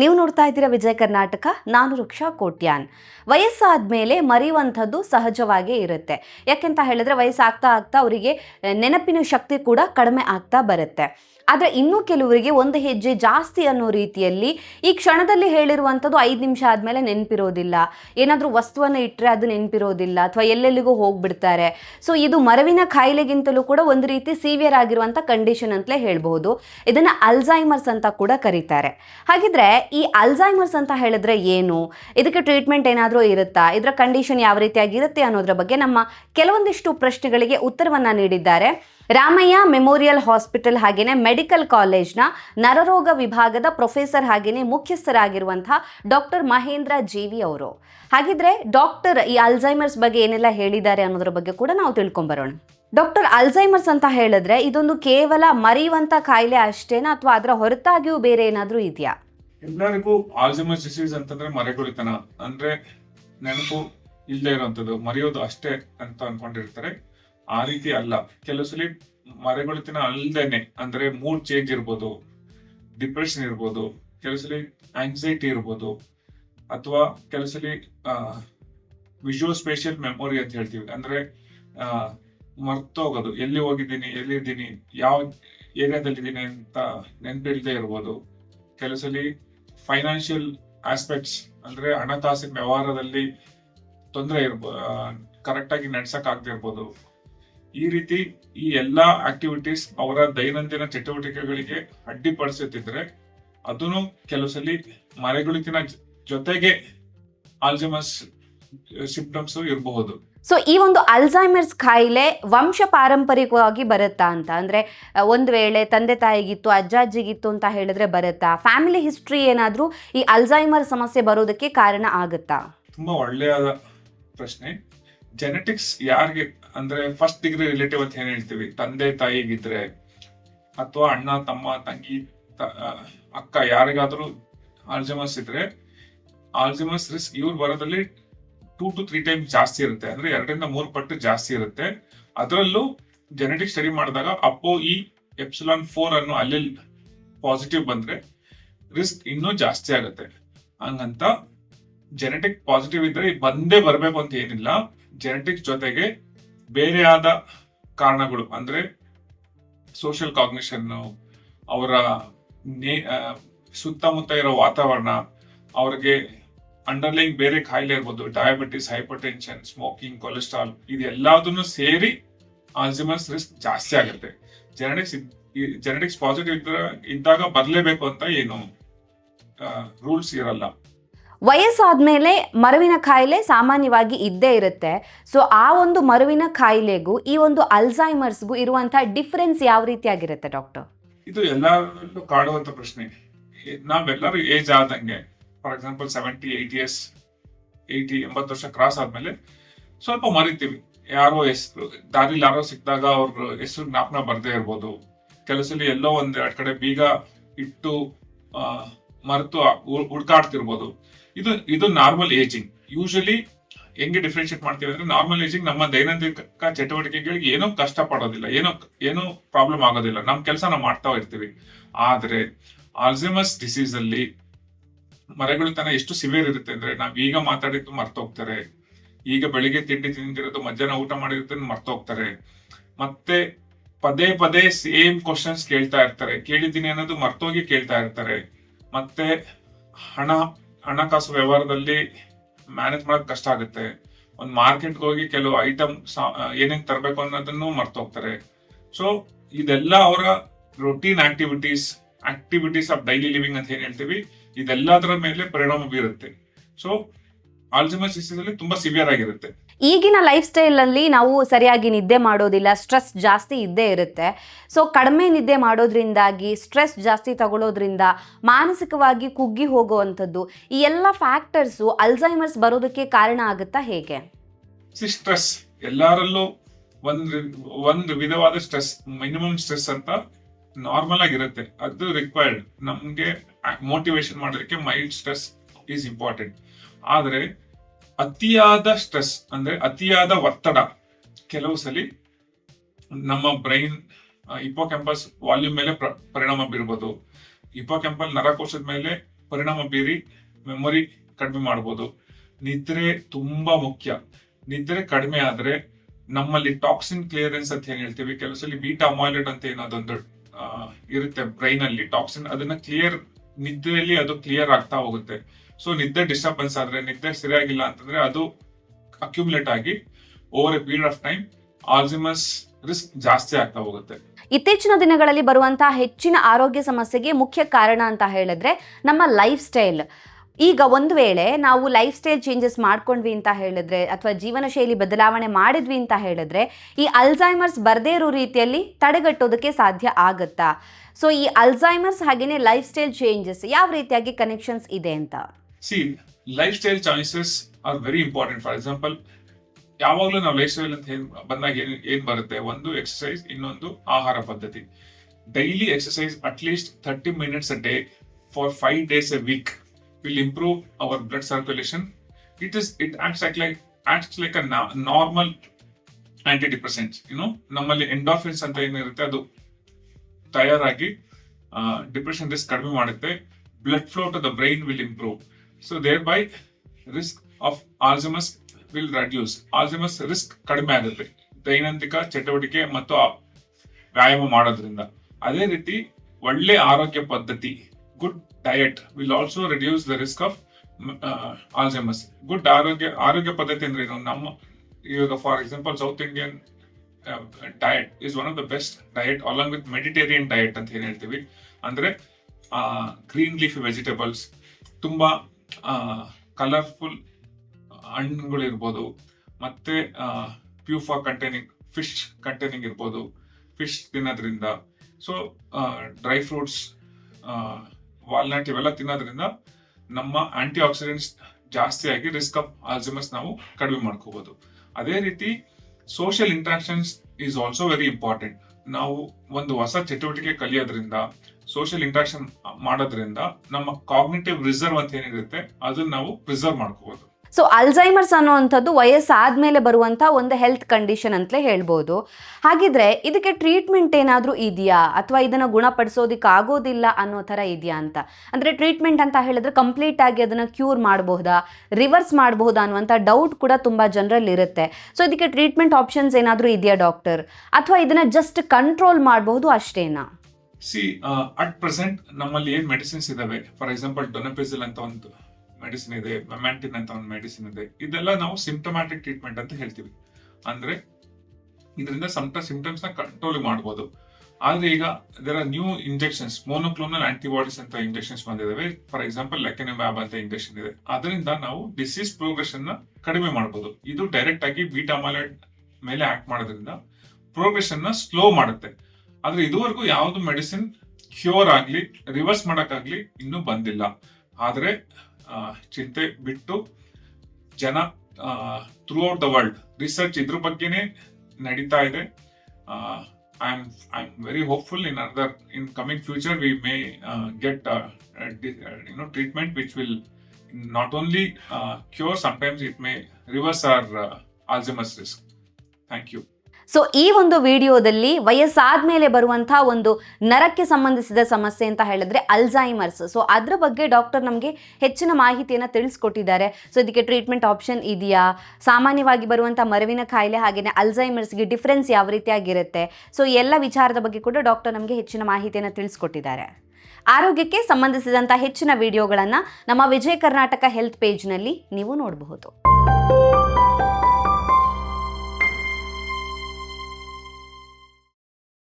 ನೀವು ನೋಡ್ತಾ ಇದ್ದೀರಾ ವಿಜಯ ಕರ್ನಾಟಕ, ನಾನು ರುಕ್ಷಾ ಕೋಟ್ಯಾನ್. ವಯಸ್ಸಾದ ಮೇಲೆ ಮರೆಯುವಂಥದ್ದು ಸಹಜವಾಗೇ ಇರುತ್ತೆ. ಯಾಕೆಂತ ಹೇಳಿದ್ರೆ ವಯಸ್ಸಾಗ್ತಾ ಆಗ್ತಾ ಅವರಿಗೆ ನೆನಪಿನ ಶಕ್ತಿ ಕೂಡ ಕಡಿಮೆ ಆಗ್ತಾ ಬರುತ್ತೆ. ಆದರೆ ಇನ್ನೂ ಕೆಲವರಿಗೆ ಒಂದು ಹೆಜ್ಜೆ ಜಾಸ್ತಿ ಅನ್ನೋ ರೀತಿಯಲ್ಲಿ ಈ ಕ್ಷಣದಲ್ಲಿ ಹೇಳಿರುವಂಥದ್ದು ಐದು ನಿಮಿಷ ಆದಮೇಲೆ ನೆನಪಿರೋದಿಲ್ಲ. ಏನಾದರೂ ವಸ್ತುವನ್ನು ಇಟ್ಟರೆ ಅದು ನೆನಪಿರೋದಿಲ್ಲ ಅಥವಾ ಎಲ್ಲೆಲ್ಲಿಗೂ ಹೋಗ್ಬಿಡ್ತಾರೆ. ಸೊ ಇದು ಮರವಿನ ಕಾಯಿಲೆಗಿಂತಲೂ ಕೂಡ ಒಂದು ರೀತಿ ಸೀವಿಯರ್ ಆಗಿರುವಂಥ ಕಂಡೀಷನ್ ಅಂತಲೇ ಹೇಳ್ಬೋದು ಇದನ್ನು ಅಲ್ಝೈಮರ್ಸ್ ಅಂತ ಕೂಡ ಕರೀತಾರೆ. ಹಾಗಿದ್ರೆ ಈ ಅಲ್ಝೈಮರ್ಸ್ ಅಂತ ಹೇಳಿದ್ರೆ ಏನು? ಇದಕ್ಕೆ ಟ್ರೀಟ್ಮೆಂಟ್ ಏನಾದರೂ ಇರುತ್ತಾ? ಇದರ ಕಂಡೀಷನ್ ಯಾವ ರೀತಿಯಾಗಿರುತ್ತೆ ಅನ್ನೋದ್ರ ಬಗ್ಗೆ ನಮ್ಮ ಕೆಲವೊಂದಿಷ್ಟು ಪ್ರಶ್ನೆಗಳಿಗೆ ಉತ್ತರವನ್ನು ನೀಡಿದ್ದಾರೆ. ರಾಮಯ್ಯ ಮೆಮೋರಿಯಲ್ ಹಾಸ್ಪಿಟಲ್ ಹಾಗೇನೆ ಮೆಡಿಕಲ್ ಕಾಲೇಜ್ನ ನರರೋಗ ವಿಭಾಗದ ಪ್ರೊಫೆಸರ್ ಹಾಗೇನೆ ಮುಖ್ಯಸ್ಥರಾಗಿರುವಂತಹ ಡಾಕ್ಟರ್ ಮಹೇಂದ್ರ ಜೀವಿ ಅವರು. ಹಾಗಿದ್ರೆ ಡಾಕ್ಟರ್ ಈ ಅಲ್ಝೈಮರ್ಸ್ ಬಗ್ಗೆ ಏನೆಲ್ಲ ಹೇಳಿದ್ದಾರೆ ಅನ್ನೋದ್ರ ಬಗ್ಗೆ ಕೂಡ ನಾವು ತಿಳ್ಕೊಂಬರೋಣ. ಡಾಕ್ಟರ್ ಅಲ್ಝೈಮರ್ಸ್ ಅಂತ ಹೇಳಿದ್ರೆ ಇದೊಂದು ಕೇವಲ ಮರೆಯುವಂತ ಕಾಯಿಲೆ ಅಷ್ಟೇನಾ ಅಥವಾ ಅದರ ಹೊರತಾಗಿಯೂ ಬೇರೆ ಏನಾದರೂ ಇದೆಯಾ? ಎಲ್ಲರಿಗೂ ಆಲ್ಝೈಮರ್ಸ್ ಡಿಸೀಸ್ ಅಂತಂದ್ರೆ ಮರೆಗುಳಿತನ. ಅಂದ್ರೆ ನೆನಪು ಇಲ್ಲದೆ ಇರುವಂತದ್ದು ಮರೆಯೋದು ಅಷ್ಟೇ ಅಂತ ಅನ್ಕೊಂಡಿರ್ತಾರೆ. ಆ ರೀತಿ ಅಲ್ಲ. ಕೆಲವು ಸಲ ಮರೆಗುಳಿತನ ಅಲ್ದೇನೆ, ಅಂದ್ರೆ ಮೂಡ್ ಚೇಂಜ್ ಇರ್ಬೋದು ಡಿಪ್ರೆಷನ್ ಇರ್ಬೋದು, ಕೆಲವು ಸಲ ಆಂಗ್ಸೈಟಿ ಇರ್ಬೋದು, ಅಥವಾ ಕೆಲವು ಸಲ ವಿಜುವಲ್ ಸ್ಪೇಷಿಯಲ್ ಮೆಮೊರಿ ಅಂತ ಹೇಳ್ತೀವಿ. ಅಂದ್ರೆ ಮರ್ತೋಗೋದು. ಎಲ್ಲಿ ಹೋಗಿದ್ದೀನಿ, ಎಲ್ಲಿದ್ದೀನಿ, ಯಾವ ಏರಿಯಾದಲ್ಲಿದ್ದೀನಿ ಅಂತ ನೆನಪಿಲ್ದೇ ಇರ್ಬೋದು. ಕೆಲವು ಸಲ ಫೈನಾನ್ಷಿಯಲ್ ಆಸ್ಪೆಕ್ಟ್ಸ್ ಅಂದ್ರೆ ಹಣಕಾಸಿನ ವ್ಯವಹಾರದಲ್ಲಿ ತೊಂದರೆ ಇರ್ಬೋದು ಕರೆಕ್ಟಾಗಿ ನಡ್ಸಕ್ ಇರ್ಬೋದು ಈ ರೀತಿ ಈ ಎಲ್ಲಾ ಆಕ್ಟಿವಿಟೀಸ್ ಅವರ ದೈನಂದಿನ ಚಟುವಟಿಕೆಗಳಿಗೆ ಅಡ್ಡಿಪಡಿಸುತ್ತಿದ್ರೆ ಅದನ್ನು ಕೆಲವು ಸಲ ಮರೆಗುಳಿತಿನ ಜೊತೆಗೆ ಆಲ್ಜಮಸ್ ಸಿಂಪ್ಟಮ್ಸ್ ಇರಬಹುದು. ಸೊ ಈ ಒಂದು ಅಲ್ಝೈಮರ್ಸ್ ಕಾಯಿಲೆ ವಂಶ ಪಾರಂಪರಿಕವಾಗಿ ಬರುತ್ತಾ ಅಂತ? ಅಂದ್ರೆ ಒಂದು ವೇಳೆ ತಂದೆ ತಾಯಿಗಿತ್ತು ಅಜ್ಜ ಅಜ್ಜಿಗಿತ್ತು ಅಂತ ಹೇಳಿದ್ರೆ ಬರುತ್ತಾ? ಫ್ಯಾಮಿಲಿ ಹಿಸ್ಟ್ರಿ ಏನಾದರೂ ಈ ಅಲ್ಝೈಮರ್ ಸಮಸ್ಯೆ ಬರೋದಕ್ಕೆ ಕಾರಣ ಆಗುತ್ತಾ? ತುಂಬಾ ಒಳ್ಳೆಯ ಪ್ರಶ್ನೆ. ಜೆನೆಟಿಕ್ಸ್ ಯಾರಿಗೆ ಅಂದ್ರೆ ಫಸ್ಟ್ ಡಿಗ್ರಿ ರಿಲೇಟಿವ್ ಅಂತ ಏನ್ ಹೇಳ್ತೀವಿ? ತಂದೆ, ತಾಯಿಗಿದ್ರೆ ಅಥವಾ ಅಣ್ಣ, ತಮ್ಮ, ತಂಗಿ ಅಕ್ಕ, ಯಾರಿಗಾದ್ರೂ ಆಲ್ಜಮಸ್ ಇದ್ರೆ ಆಲ್ಜಮಸ್ ರಿಸ್ಕ್ ಇವ್ರು ಬರೋದ್ರಲ್ಲಿ ಟೂ ಟು ತ್ರೀ ಟೈಮ್ ಜಾಸ್ತಿ ಇರುತ್ತೆ. ಅಂದ್ರೆ ಎರಡರಿಂದ ಮೂರು ಪಟ್ಟು ಜಾಸ್ತಿ ಇರುತ್ತೆ. ಅದರಲ್ಲೂ ಜೆನೆಟಿಕ್ ಸ್ಟಡಿ ಮಾಡಿದಾಗ ಅಪ್ಪೋ, ಈ ಎಪ್ಸಿಲಾನ್ ಫೋರ್ ಅನ್ನು ಅಲ್ಲಿ ಪಾಸಿಟಿವ್ ಬಂದ್ರೆ ರಿಸ್ಕ್ ಇನ್ನೂ ಜಾಸ್ತಿ ಆಗುತ್ತೆ. ಹಂಗಂತ ಜೆನೆಟಿಕ್ ಪಾಸಿಟಿವ್ ಇದ್ರೆ ಬಂದೇ ಬರಬೇಕು ಅಂತ ಏನಿಲ್ಲ. ಜೆನೆಟಿಕ್ ಜೊತೆಗೆ ಬೇರೆ ಆದ ಕಾರಣಗಳು, ಅಂದ್ರೆ ಸೋಷಿಯಲ್ ಕಾಗ್ನಿಷನ್ ಅವರ ಸುತ್ತಮುತ್ತ ಇರೋ ವಾತಾವರಣ, ಅವ್ರಿಗೆ ಅಂಡರ್ಲೈನ್ ಬೇರೆ ಕಾಯಿಲೆ ಇರ್ಬೋದು diabetes hypertension smoking cholesterol ಇದೆಲ್ಲದನ್ನು ಸೇರಿ ಆಲ್ಸಿಮರ್ಸ್ ರಿಸ್ಕ್ ಜಾಸ್ತಿ ಆಗುತ್ತೆ. ಜೆನೆಟಿಕ್ಸ್ ಜೆನೆಟಿಕ್ಸ್ ಪಾಸಿಟಿವ್ ಇದ್ದಾಗ ಬರಲೇಬೇಕು ಅಂತ ಏನು ರೂಲ್ಸ್ ಇರಲ್ಲ. ವಯಸ್ಸಾದ್ಮೇಲೆ ಮರುವಿನ ಕಾಯಿಲೆ ಸಾಮಾನ್ಯವಾಗಿ ಇದ್ದೇ ಇರುತ್ತೆ. ಸೊ ಆ ಒಂದು ಮರುವಿನ ಕಾಯಿಲೆಗೂ, ಈ ಒಂದು ಅಲ್ಝೈಮರ್ಸ್ಗೂ ಇರುವಂತಹ ಡಿಫರೆನ್ಸ್ ಯಾವ ರೀತಿಯಾಗಿರುತ್ತೆ ಡಾಕ್ಟರ್ ಇದು ಎಲ್ಲರಲ್ಲೂ ಕಾಡುವಂತ ಪ್ರಶ್ನೆ. ನಾವೆಲ್ಲರೂ ಏಜ್ ಆದಂಗೆ for example seventy eight years eighty ಎಂಬತ್ತು ವರ್ಷ ಕ್ರಾಸ್ ಆದ್ಮೇಲೆ ಸ್ವಲ್ಪ ಮರಿತೀವಿ. ಯಾರೋ ಹೆಸರು, ದಾರಿಲಿ ಯಾರೋ ಸಿಕ್ಕಿದಾಗ ಅವ್ರ ಹೆಸರು ಜ್ಞಾಪನ ಬರ್ದೇ ಇರ್ಬೋದು. ಕೆಲಸದಲ್ಲಿ ಎಲ್ಲೋ ಒಂದ್ ಎರಡ್ ಕಡೆ ಬೀಗ ಇಟ್ಟು ಮರೆತು ಹುಡ್- ಹುಡ್ಕಾಡ್ತಿರ್ಬೋದು. ಇದು ಇದು ನಾರ್ಮಲ್ ಏಜಿಂಗ್ ಯೂಶಲಿ ಹೆಂಗೆ ಡಿಫ್ರೆನ್ಶಿಯೇಟ್ ಮಾಡ್ತೀವಿ ಅಂದ್ರೆ ನಾರ್ಮಲ್ ಏಜಿಂಗ್ ನಮ್ಮ ದೈನಂದಿನ ಚಟುವಟಿಕೆಗಳಿಗೆ ಏನೋ ಕಷ್ಟ ಪಡೋದಿಲ್ಲ. ಏನೋ ಏನೋ ಪ್ರಾಬ್ಲಮ್ ಆಗೋದಿಲ್ಲ. ನಮ್ಮ ಕೆಲಸ ನಾವು ಮಾಡ್ತಾ ಇರ್ತೀವಿ. ಆದ್ರೆ ಆಲ್ಝಿಮಸ್ ಡಿಸೀಸ್ ಅಲ್ಲಿ ಮರೆಗುಳಿತನ ಎಷ್ಟು ಸಿವಿಯರ್ ಇರುತ್ತೆ ಅಂದ್ರೆ ನಾವ್ ಈಗ ಮಾತಾಡಿದ್ದು ಮರ್ತೋಗ್ತಾರೆ. ಈಗ ಬೆಳಿಗ್ಗೆ ತಿಂಡಿ ತಿಂದಿರೋದು, ಮಧ್ಯಾಹ್ನ ಊಟ ಮಾಡಿರೋದನ್ನ ಮರ್ತೋಗ್ತಾರೆ. ಮತ್ತೆ ಪದೇ ಪದೇ ಸೇಮ್ ಕ್ವಶನ್ಸ್ ಕೇಳ್ತಾ ಇರ್ತಾರೆ. ಕೇಳಿದ್ದೀನಿ ಅನ್ನೋದು ಮರ್ತೋಗಿ ಕೇಳ್ತಾ ಇರ್ತಾರೆ. ಮತ್ತೆ ಹಣ ಹಣಕಾಸು ವ್ಯವಹಾರದಲ್ಲಿ ಮ್ಯಾನೇಜ್ ಮಾಡೋದು ಕಷ್ಟ ಆಗುತ್ತೆ. ಒಂದು ಮಾರ್ಕೆಟ್ಗೆ ಹೋಗಿ ಕೆಲವು ಐಟಮ್ ಏನೇನ್ ತರಬೇಕು ಅನ್ನೋದನ್ನು ಮರ್ತೋಗ್ತಾರೆ. ಸೊ ಇದೆಲ್ಲ ಅವರ routine activities activities of daily living ಅಂತ ಏನ್ ಹೇಳ್ತೀವಿ, ಇದೆಲ್ಲದರ ಮೇಲೆ ಪರಿಣಾಮ ಬೀರುತ್ತೆ. ಸೊ ಅಲ್ಲಿ ತುಂಬಾ ಸಿವಿಯರ್ ಆಗಿರುತ್ತೆ. ಈಗಿನ ಲೈಫ್ ಸ್ಟೈಲಲ್ಲಿ ನಾವು ಸರಿಯಾಗಿ ನಿದ್ದೆ ಮಾಡೋದಿಲ್ಲ ಸ್ಟ್ರೆಸ್ ಜಾಸ್ತಿ ಇದ್ದೇ ಇರುತ್ತೆ. ಸೊ ಕಡಿಮೆ ನಿದ್ದೆ ಮಾಡೋದ್ರಿಂದಾಗಿ ಸ್ಟ್ರೆಸ್ ಜಾಸ್ತಿ ತಗೊಳ್ಳೋದ್ರಿಂದ ಮಾನಸಿಕವಾಗಿ ಕುಗ್ಗಿ ಹೋಗುವಂಥದ್ದು ಈ ಎಲ್ಲ ಫ್ಯಾಕ್ಟರ್ಸು ಅಲ್ಝೈಮರ್ಸ್ ಬರೋದಕ್ಕೆ ಕಾರಣ ಆಗುತ್ತಾ ಹೇಗೆ? ಸ್ಟ್ರೆಸ್ ಎಲ್ಲರಲ್ಲೂ ಒಂದು ಒಂದು ವಿಧವಾದ ಸ್ಟ್ರೆಸ್ ಮಿನಿಮಮ್ ಸ್ಟ್ರೆಸ್ ಅಂತ ನಾರ್ಮಲ್ ಆಗಿರುತ್ತೆ. ಅದು ರಿಕ್ವೈರ್ಡ್ ನಮ್ಗೆ ಮೋಟಿವೇಶನ್ ಮಾಡೋದಕ್ಕೆ ಮೈಲ್ಡ್ ಸ್ಟ್ರೆಸ್ ಈಸ್ ಇಂಪಾರ್ಟೆಂಟ್ ಆದ್ರೆ ಅತಿಯಾದ ಸ್ಟ್ರೆಸ್ ಅಂದ್ರೆ ಅತಿಯಾದ ಒತ್ತಡ ಕೆಲವು ಸಲಿ ನಮ್ಮ ಬ್ರೈನ್ ಹಿಪೋಕ್ಯಾಂಪಸ್ ವಾಲ್ಯೂಮ್ ಮೇಲೆ ಪ್ರ- ಪರಿಣಾಮ ಬೀರ್ಬೋದು. ಹಿಪೋಕ್ಯಾಂಪಲ್ ನರಕೋಶದ ಮೇಲೆ ಪರಿಣಾಮ ಬೀರಿ ಮೆಮೊರಿ ಕಡಿಮೆ ಮಾಡ್ಬೋದು. ನಿದ್ರೆ ತುಂಬಾ ಮುಖ್ಯ. ನಿದ್ರೆ ಕಡಿಮೆ ಆದ್ರೆ ನಮ್ಮಲ್ಲಿ ಟಾಕ್ಸಿನ್ ಕ್ಲಿಯರೆನ್ಸ್ ಅಂತ ಏನ್ ಹೇಳ್ತೀವಿ? ಕೆಲವು ಸಲ ಬೀಟಾ ಅಮಾಯ್ಲೆಡ್ ಅಂತ ಏನದೊಂದು ಇರುತ್ತೆ ಬ್ರೈನ್ ಅಲ್ಲಿ ಟಾಕ್ಸಿನ್ ಅದನ್ನ ಕ್ಲಿಯರ್, ನಿದ್ರೆಯಲ್ಲಿ ಅದು ಕ್ಲಿಯರ್ ಆಗ್ತಾ ಹೋಗುತ್ತೆ. ಸೊ ನಿದ್ದೆ ಡಿಸ್ಟರ್ಬೆನ್ಸ್ ಆದ್ರೆ, ನಿದ್ದೆ ಸರಿಯಾಗಿಲ್ಲ ಅಂತಂದ್ರೆ ಅದು ಅಕ್ಯುಮುಲೇಟ್ ಆಗಿ over a period of time Alzheimer's risk ಜಾಸ್ತಿ ಆಗ್ತಾ ಹೋಗುತ್ತೆ. ಇತ್ತೀಚಿನ ದಿನಗಳಲ್ಲಿ ಬರುವಂತಹ ಹೆಚ್ಚಿನ ಆರೋಗ್ಯ ಸಮಸ್ಯೆಗೆ ಮುಖ್ಯ ಕಾರಣ ಅಂತ ಹೇಳಿದ್ರೆ ನಮ್ಮ ಲೈಫ್ ಸ್ಟೈಲ್ ಈಗ ಒಂದು ವೇಳೆ ನಾವು ಲೈಫ್ ಸ್ಟೈಲ್ ಚೇಂಜಸ್ ಮಾಡ್ಕೊಂಡ್ವಿ ಅಂತ ಹೇಳಿದ್ರೆ, ಅಥವಾ ಜೀವನ ಶೈಲಿ ಬದಲಾವಣೆ ಮಾಡಿದ್ವಿ ಅಂತ ಹೇಳಿದ್ರೆ, ಈ ಅಲ್ಝೈಮರ್ಸ್ ಬರದೇ ಇರೋ ರೀತಿಯಲ್ಲಿ ತಡೆಗಟ್ಟೋದಕ್ಕೆ ಸಾಧ್ಯ ಆಗುತ್ತಾ? ಸೊ ಈ ಅಲ್ಝೈಮರ್ಸ್ ಹಾಗೆಯೇ ಲೈಫ್ ಸ್ಟೈಲ್ ಚೇಂಜಸ್ ಯಾವ ರೀತಿಯಾಗಿ ಕನೆಕ್ಷನ್ಸ್ ಇದೆ ಅಂತ? See lifestyle choices are very important for example ಯಾವಾಗಲೂ ನಾವು ಲೈಫ್ ಸ್ಟೈಲ್ ಅಂತ ಏನ್ ಬಂದಾಗ ಏನ್ ಏನ್ ಬರುತ್ತೆ? ಒಂದು ಎಕ್ಸಸೈಸ್ ಇನ್ನೊಂದು ಆಹಾರ ಪದ್ಧತಿ. Daily exercise at least thirty minutes a day for five days a week will improve our blood circulation it is it acts like like acts like a normal antidepressant you know ನಮ್ಮಲ್ಲಿ endorphins ಅಂತ ಏನಿರುತ್ತೆ ಅದು ತಯಾರಾಗಿ depression risk ಕಡಿಮೆ ಮಾಡುತ್ತೆ. Blood flow to the brain will improve so thereby risk of Alzheimer's will reduce Alzheimer's risk ಕಡಿಮೆ ಆಗುತ್ತೆ. ದೈನಂದಿಕ ಚಟುವಟಿಕೆ ಮತ್ತು ವ್ಯಾಯಾಮ ಮಾಡೋದ್ರಿಂದ. ಅದೇ ರೀತಿ ಒಳ್ಳೆ ಆರೋಗ್ಯ ಪದ್ಧತಿ good diet will also reduce the risk of Alzheimer's good ಆರೋಗ್ಯ ಆರೋಗ್ಯ ಪದ್ಧತಿ ಅಂದ್ರೆ ಏನು? ನಮ್ಮ ಇವಾಗ for example south Indian diet is one of the best diet along with Mediterranean diet ಅಂತ ಏನ್ ಹೇಳ್ತೀವಿ? ಅಂದ್ರೆ ಗ್ರೀನ್ ಲೀಫ್ ವೆಜಿಟೇಬಲ್ಸ್ ತುಂಬಾ ಕಲರ್ಫುಲ್ ಹಣ್ಣುಗಳಿರ್ಬೋದು, ಮತ್ತೆ ಪ್ಯೂಫಾ ಕಂಟೈನಿಂಗ್ ಫಿಶ್ ಕಂಟೈನಿಂಗ್ ಇರ್ಬೋದು ಫಿಶ್ ತಿನ್ನೋದ್ರಿಂದ. ಸೊ ಡ್ರೈ ಫ್ರೂಟ್ಸ್ ವಾಲ್ನಟ್ ಇವೆಲ್ಲ ತಿನ್ನೋದ್ರಿಂದ ನಮ್ಮ ಆಂಟಿ ಆಕ್ಸಿಡೆಂಟ್ಸ್ ಜಾಸ್ತಿ ಆಗಿ ರಿಸ್ಕ್ ಆಫ್ ಆಲ್ಸಿಮಸ್ ನಾವು ಕಡಿಮೆ ಮಾಡ್ಕೋಬಹುದು ಅದೇ ರೀತಿ social interactions is also very important ನಾವು ಒಂದು ಹೊಸ ಚಟುವಟಿಕೆ ಕಲಿಯೋದ್ರಿಂದ ಸೋಷಿಯಲ್ ಇಂಟ್ರಾಕ್ಷನ್ ಮಾಡೋದ್ರಿಂದ ನಮ್ಮ ಕಾಗ್ನಿಟಿವ್ ರಿಸರ್ವ್ ಅಂತ ಏನಿರುತ್ತೆ, ಅದನ್ನ ನಾವು ಪ್ರಿಸರ್ವ್ ಮಾಡ್ಕೋಬಹುದು ಸೊ ಅಲ್ಝೈಮರ್ಸ್ ಅನ್ನುವಂಥದ್ದು ವಯಸ್ಸಾದ್ಮೇಲೆ ಬರುವಂಥ ಒಂದು ಹೆಲ್ತ್ ಕಂಡೀಷನ್ ಅಂತಲೇ ಹೇಳ್ಬೋದು. ಹಾಗಿದ್ರೆ ಇದಕ್ಕೆ ಟ್ರೀಟ್ಮೆಂಟ್ ಏನಾದರೂ ಇದೆಯಾ? ಅಥವಾ ಇದನ್ನು ಗುಣಪಡಿಸೋದಕ್ಕೆ ಆಗೋದಿಲ್ಲ ಅನ್ನೋ ಥರ ಇದೆಯಾ ಅಂತ? ಅಂದರೆ ಟ್ರೀಟ್ಮೆಂಟ್ ಅಂತ ಹೇಳಿದ್ರೆ ಕಂಪ್ಲೀಟ್ ಆಗಿ ಅದನ್ನು ಕ್ಯೂರ್ ಮಾಡಬಹುದಾ ರಿವರ್ಸ್ ಮಾಡಬಹುದಾ ಅನ್ನುವಂಥ ಡೌಟ್ ಕೂಡ ತುಂಬ ಜನರಲ್ಲಿ ಇರುತ್ತೆ. ಸೊ ಇದಕ್ಕೆ ಟ್ರೀಟ್ಮೆಂಟ್ ಆಪ್ಷನ್ಸ್ ಏನಾದರೂ ಇದೆಯಾ ಡಾಕ್ಟರ್ ಅಥವಾ ಇದನ್ನು ಜಸ್ಟ್ ಕಂಟ್ರೋಲ್ ಮಾಡಬಹುದು ಅಷ್ಟೇನಾ? ಸಿ ಅಟ್ ಪ್ರೆಸೆಂಟ್ ನಮ್ಮಲ್ಲಿ ಏನ್ ಮೆಡಿಸಿನ್ಸ್ ಇದಾವೆ? ಫಾರ್ ಎಕ್ಸಾಂಪಲ್ ಡೊನಪೆಸಿಲ್ ಅಂತ ಒಂದು ಮೆಡಿಸಿನ್ ಇದೆ ಮೆಮ್ಯಾಂಟಿನ್ ಅಂತ ಒಂದು ಮೆಡಿಸಿನ್ ಇದೆ. ಇದೆಲ್ಲ ನಾವು ಸಿಂಪ್ಟಮ್ಯಾಟಿಕ್ ಟ್ರೀಟ್ಮೆಂಟ್ ಅಂತ ಹೇಳ್ತೀವಿ. ಅಂದ್ರೆ ಇದರಿಂದ ಸಂಟ ಸಿಂಪ್ಟಮ್ಸ್ನ ಕಂಟ್ರೋಲ್ ಮಾಡಬಹುದು ಆದ್ರೆ ಈಗ there are new injections monoclonal antibodies ಅಂತ ಇಂಜೆಕ್ಷನ್ಸ್ ಬಂದಿದ್ದಾವೆ ಫಾರ್ ಎಕ್ಸಾಂಪಲ್ ಲೆಕೆನಿಮ್ಯಾಬ್ ಅಂತ ಇಂಜೆಕ್ಷನ್ ಇದೆ. ಅದರಿಂದ ನಾವು ಡಿಸೀಸ್ ಪ್ರೋಗ್ರೆಷನ್ನ ಕಡಿಮೆ ಮಾಡಬಹುದು ಇದು ಡೈರೆಕ್ಟ್ ಆಗಿ ಬೀಟಾಮಾಲೈಡ್ ಮೇಲೆ ಆಕ್ಟ್ ಮಾಡೋದ್ರಿಂದ ಪ್ರೋಗ್ರೆಷನ್ನ ಸ್ಲೋ ಮಾಡುತ್ತೆ. ಆದ್ರೆ ಇದುವರೆಗೂ ಯಾವ್ದು ಮೆಡಿಸಿನ್ ಕ್ಯೂರ್ ಆಗ್ಲಿ ರಿವರ್ಸ್ ಮಾಡಕ್ಕಾಗ್ಲಿ ಇನ್ನೂ ಬಂದಿಲ್ಲ. ಆದ್ರೆ ಚಿಂತೆ ಬಿಟ್ಟು ಜನ throughout the world research ಇದ್ರ ಬಗ್ಗೆನೇ ನಡೀತಾ ಇದೆ. I am I am very hopeful in other in coming future we may get you know treatment which will not only cure sometimes it may reverse or Alzheimer's risk thank you so ಈ ಒಂದು ವಿಡಿಯೋದಲ್ಲಿ ವಯಸ್ಸಾದ ಮೇಲೆ ಬರುವಂಥ ಒಂದು ನರಕ್ಕೆ ಸಂಬಂಧಿಸಿದ ಸಮಸ್ಯೆ ಅಂತ ಹೇಳಿದ್ರೆ ಅಲ್ಝೈಮರ್ಸ್ ಸೊ ಅದ್ರ ಬಗ್ಗೆ ಡಾಕ್ಟರ್ ನಮಗೆ ಹೆಚ್ಚಿನ ಮಾಹಿತಿಯನ್ನು ತಿಳಿಸ್ಕೊಟ್ಟಿದ್ದಾರೆ. ಸೊ ಇದಕ್ಕೆ ಟ್ರೀಟ್ಮೆಂಟ್ ಆಪ್ಷನ್ ಇದೆಯಾ? ಸಾಮಾನ್ಯವಾಗಿ ಬರುವಂಥ ಮರವಿನ ಕಾಯಿಲೆ ಹಾಗೆಯೇ ಅಲ್ಝೈಮರ್ಸ್ಗೆ ಡಿಫ್ರೆನ್ಸ್ ಯಾವ ರೀತಿಯಾಗಿರುತ್ತೆ? ಸೊ ಎಲ್ಲ ವಿಚಾರದ ಬಗ್ಗೆ ಕೂಡ ಡಾಕ್ಟರ್ ನಮಗೆ ಹೆಚ್ಚಿನ ಮಾಹಿತಿಯನ್ನು ತಿಳಿಸ್ಕೊಟ್ಟಿದ್ದಾರೆ. ಆರೋಗ್ಯಕ್ಕೆ ಸಂಬಂಧಿಸಿದಂಥ ಹೆಚ್ಚಿನ ವಿಡಿಯೋಗಳನ್ನು ನಮ್ಮ ವಿಜಯ ಕರ್ನಾಟಕ ಹೆಲ್ತ್ ಪೇಜ್ನಲ್ಲಿ ನೀವು ನೋಡಬಹುದು.